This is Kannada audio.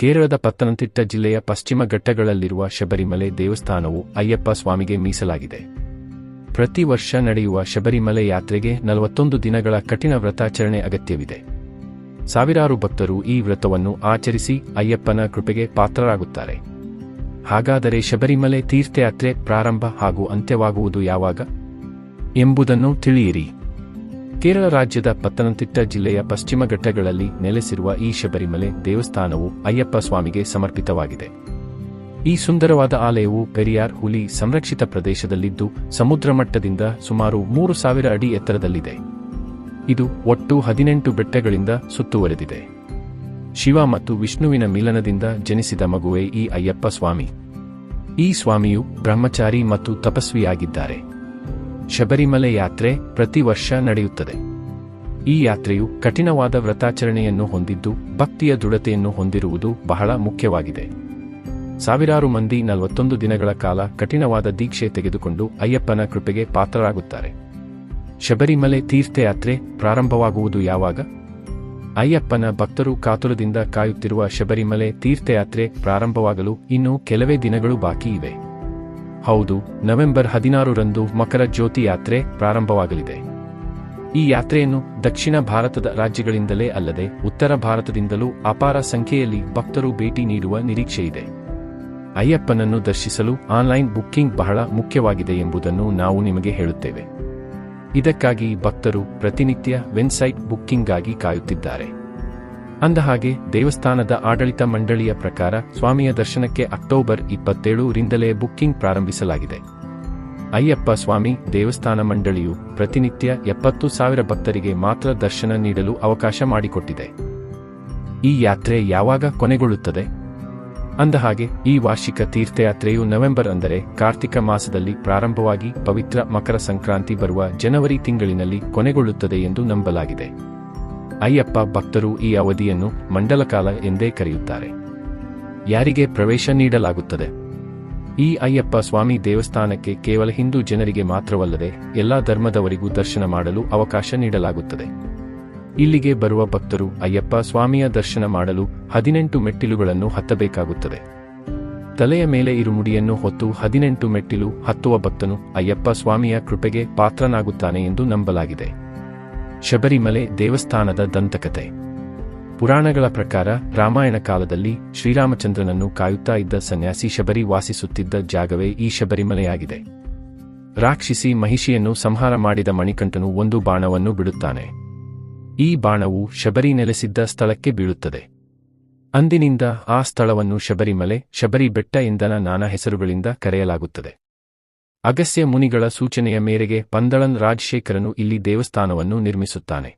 ಕೇರಳದ ಪತ್ತನಂತಿಟ್ಟ ಜಿಲ್ಲೆಯ ಪಶ್ಚಿಮ ಘಟ್ಟಗಳಲ್ಲಿರುವ ಶಬರಿಮಲೆ ದೇವಸ್ಥಾನವು ಅಯ್ಯಪ್ಪ ಸ್ವಾಮಿಗೆ ಮೀಸಲಾಗಿದೆ. ಪ್ರತಿ ವರ್ಷ ನಡೆಯುವ ಶಬರಿಮಲೆ ಯಾತ್ರೆಗೆ ನಲವತ್ತೊಂದು ದಿನಗಳ ಕಠಿಣ ವ್ರತಾಚರಣೆ ಅಗತ್ಯವಿದೆ. ಸಾವಿರಾರು ಭಕ್ತರು ಈ ವ್ರತವನ್ನು ಆಚರಿಸಿ ಅಯ್ಯಪ್ಪನ ಕೃಪೆಗೆ ಪಾತ್ರರಾಗುತ್ತಾರೆ. ಹಾಗಾದರೆ ಶಬರಿಮಲೆ ತೀರ್ಥಯಾತ್ರೆ ಪ್ರಾರಂಭ ಹಾಗೂ ಅಂತ್ಯವಾಗುವುದು ಯಾವಾಗ? ಎಂಬುದನ್ನು ತಿಳಿಯಿರಿ. ಕೇರಳ ರಾಜ್ಯದ ಪತ್ತನಂತಿಟ್ಟ ಜಿಲ್ಲೆಯ ಪಶ್ಚಿಮ ಘಟ್ಟಗಳಲ್ಲಿ ನೆಲೆಸಿರುವ ಈ ಶಬರಿಮಲೆ ದೇವಸ್ಥಾನವು ಅಯ್ಯಪ್ಪ ಸ್ವಾಮಿಗೆ ಸಮರ್ಪಿತವಾಗಿದೆ. ಈ ಸುಂದರವಾದ ಆಲಯವು ಪೆರಿಯಾರ್ ಹುಲಿ ಸಂರಕ್ಷಿತ ಪ್ರದೇಶದಲ್ಲಿದ್ದು, ಸಮುದ್ರ ಮಟ್ಟದಿಂದ ಸುಮಾರು ಮೂರು ಸಾವಿರ ಅಡಿ ಎತ್ತರದಲ್ಲಿದೆ. ಇದು ಒಟ್ಟು ಹದಿನೆಂಟು ಬೆಟ್ಟಗಳಿಂದ ಸುತ್ತುವರೆದಿದೆ. ಶಿವ ಮತ್ತು ವಿಷ್ಣುವಿನ ಮಿಲನದಿಂದ ಜನಿಸಿದ ಮಗುವೆ ಈ ಅಯ್ಯಪ್ಪ ಸ್ವಾಮಿ. ಈ ಸ್ವಾಮಿಯು ಬ್ರಹ್ಮಚಾರಿ ಮತ್ತು ತಪಸ್ವಿಯಾಗಿದ್ದಾರೆ. ಶಬರಿಮಲೆ ಯಾತ್ರೆ ಪ್ರತಿ ವರ್ಷ ನಡೆಯುತ್ತದೆ. ಈ ಯಾತ್ರೆಯು ಕಠಿಣವಾದ ವ್ರತಾಚರಣೆಯನ್ನು ಹೊಂದಿದ್ದು, ಭಕ್ತಿಯ ದೃಢತೆಯನ್ನು ಹೊಂದಿರುವುದು ಬಹಳ ಮುಖ್ಯವಾಗಿದೆ. ಸಾವಿರಾರು ಮಂದಿ ನಲವತ್ತೊಂದು ದಿನಗಳ ಕಾಲ ಕಠಿಣವಾದ ದೀಕ್ಷೆ ತೆಗೆದುಕೊಂಡು ಅಯ್ಯಪ್ಪನ ಕೃಪೆಗೆ ಪಾತ್ರರಾಗುತ್ತಾರೆ. ಶಬರಿಮಲೆ ತೀರ್ಥಯಾತ್ರೆ ಪ್ರಾರಂಭವಾಗುವುದು ಯಾವಾಗ? ಅಯ್ಯಪ್ಪನ ಭಕ್ತರು ಕಾತುರದಿಂದ ಕಾಯುತ್ತಿರುವ ಶಬರಿಮಲೆ ತೀರ್ಥಯಾತ್ರೆ ಪ್ರಾರಂಭವಾಗಲು ಇನ್ನೂ ಕೆಲವೇ ದಿನಗಳು ಬಾಕಿ ಇವೆ. ಹೌದು, ನವೆಂಬರ್ ಹದಿನಾರರಂದು ಮಕರ ಜ್ಯೋತಿ ಯಾತ್ರೆ ಪ್ರಾರಂಭವಾಗಲಿದೆ. ಈ ಯಾತ್ರೆಯನ್ನು ದಕ್ಷಿಣ ಭಾರತದ ರಾಜ್ಯಗಳಿಂದಲೇ ಅಲ್ಲದೆ ಉತ್ತರ ಭಾರತದಿಂದಲೂ ಅಪಾರ ಸಂಖ್ಯೆಯಲ್ಲಿ ಭಕ್ತರು ಭೇಟಿ ನೀಡುವ ನಿರೀಕ್ಷೆಯಿದೆ. ಅಯ್ಯಪ್ಪನನ್ನು ದರ್ಶಿಸಲು ಆನ್ಲೈನ್ ಬುಕ್ಕಿಂಗ್ ಬಹಳ ಮುಖ್ಯವಾಗಿದೆ ಎಂಬುದನ್ನು ನಾವು ನಿಮಗೆ ಹೇಳುತ್ತೇವೆ. ಇದಕ್ಕಾಗಿ ಭಕ್ತರು ಪ್ರತಿನಿತ್ಯ ವೆಬ್ಸೈಟ್ ಬುಕ್ಕಿಂಗ್ಗಾಗಿ ಕಾಯುತ್ತಿದ್ದಾರೆ. ಅಂದಹಾಗೆ, ದೇವಸ್ಥಾನದ ಆಡಳಿತ ಮಂಡಳಿಯ ಪ್ರಕಾರ ಸ್ವಾಮಿಯ ದರ್ಶನಕ್ಕೆ ಅಕ್ಟೋಬರ್ ಇಪ್ಪತ್ತೇಳು ರಿಂದಲೇ ಬುಕ್ಕಿಂಗ್ ಪ್ರಾರಂಭಿಸಲಾಗಿದೆ. ಅಯ್ಯಪ್ಪ ಸ್ವಾಮಿ ದೇವಸ್ಥಾನ ಮಂಡಳಿಯು ಪ್ರತಿನಿತ್ಯ ಎಪ್ಪತ್ತು ಸಾವಿರ ಭಕ್ತರಿಗೆ ಮಾತ್ರ ದರ್ಶನ ನೀಡಲು ಅವಕಾಶ ಮಾಡಿಕೊಟ್ಟಿದೆ. ಈ ಯಾತ್ರೆ ಯಾವಾಗ ಕೊನೆಗೊಳ್ಳುತ್ತದೆ? ಅಂದಹಾಗೆ, ಈ ವಾರ್ಷಿಕ ತೀರ್ಥಯಾತ್ರೆಯು ನವೆಂಬರ್ ಅಂದರೆ ಕಾರ್ತಿಕ ಮಾಸದಲ್ಲಿ ಪ್ರಾರಂಭವಾಗಿ ಪವಿತ್ರ ಮಕರ ಸಂಕ್ರಾಂತಿ ಬರುವ ಜನವರಿ ತಿಂಗಳಿನಲ್ಲಿ ಕೊನೆಗೊಳ್ಳುತ್ತದೆ ಎಂದು ನಂಬಲಾಗಿದೆ. ಅಯ್ಯಪ್ಪ ಭಕ್ತರು ಈ ಅವಧಿಯನ್ನು ಮಂಡಲಕಾಲ ಎಂದೇ ಕರೆಯುತ್ತಾರೆ. ಯಾರಿಗೆ ಪ್ರವೇಶ ನೀಡಲಾಗುತ್ತದೆ? ಈ ಅಯ್ಯಪ್ಪ ಸ್ವಾಮಿ ದೇವಸ್ಥಾನಕ್ಕೆ ಕೇವಲ ಹಿಂದೂ ಜನರಿಗೆ ಮಾತ್ರವಲ್ಲದೆ ಎಲ್ಲಾ ಧರ್ಮದವರಿಗೂ ದರ್ಶನ ಮಾಡಲು ಅವಕಾಶ ನೀಡಲಾಗುತ್ತದೆ. ಇಲ್ಲಿಗೆ ಬರುವ ಭಕ್ತರು ಅಯ್ಯಪ್ಪ ಸ್ವಾಮಿಯ ದರ್ಶನ ಮಾಡಲು ಹದಿನೆಂಟು ಮೆಟ್ಟಿಲುಗಳನ್ನು ಹತ್ತಬೇಕಾಗುತ್ತದೆ. ತಲೆಯ ಮೇಲೆ ಇರುಮುಡಿಯನ್ನು ಹೊತ್ತು ಹದಿನೆಂಟು ಮೆಟ್ಟಿಲು ಹತ್ತುವ ಭಕ್ತನು ಅಯ್ಯಪ್ಪ ಸ್ವಾಮಿಯ ಕೃಪೆಗೆ ಪಾತ್ರನಾಗುತ್ತಾನೆ ಎಂದು ನಂಬಲಾಗಿದೆ. ಶಬರಿಮಲೆ ದೇವಸ್ಥಾನದ ದಂತಕತೆ ಪುರಾಣಗಳ ಪ್ರಕಾರ ರಾಮಾಯಣ ಕಾಲದಲ್ಲಿ ಶ್ರೀರಾಮಚಂದ್ರನನ್ನು ಕಾಯುತ್ತಾ ಇದ್ದ ಸನ್ಯಾಸಿ ಶಬರಿ ವಾಸಿಸುತ್ತಿದ್ದ ಜಾಗವೇ ಈ ಶಬರಿಮಲೆಯಾಗಿದೆ. ರಾಕ್ಷಿಸಿ ಮಹಿಷಿಯನ್ನು ಸಂಹಾರ ಮಾಡಿದ ಮಣಿಕಂಠನು ಒಂದು ಬಾಣವನ್ನು ಬಿಡುತ್ತಾನೆ. ಈ ಬಾಣವು ಶಬರಿ ನೆಲೆಸಿದ್ದ ಸ್ಥಳಕ್ಕೆ ಬೀಳುತ್ತದೆ. ಅಂದಿನಿಂದ ಆ ಸ್ಥಳವನ್ನು ಶಬರಿಮಲೆ, ಶಬರಿ ಬೆಟ್ಟ ಎಂದನ ನಾನಾ ಹೆಸರುಗಳಿಂದ ಕರೆಯಲಾಗುತ್ತದೆ. ಅಗಸ್ತ್ಯ ಮುನಿಗಳ ಸೂಚನೆಯ ಮೇರೆಗೆ ಪಂದಳನ್ ರಾಜಶೇಖರನು ಇಲ್ಲಿ ದೇವಸ್ಥಾನವನ್ನು ನಿರ್ಮಿಸುತ್ತಾನೆ.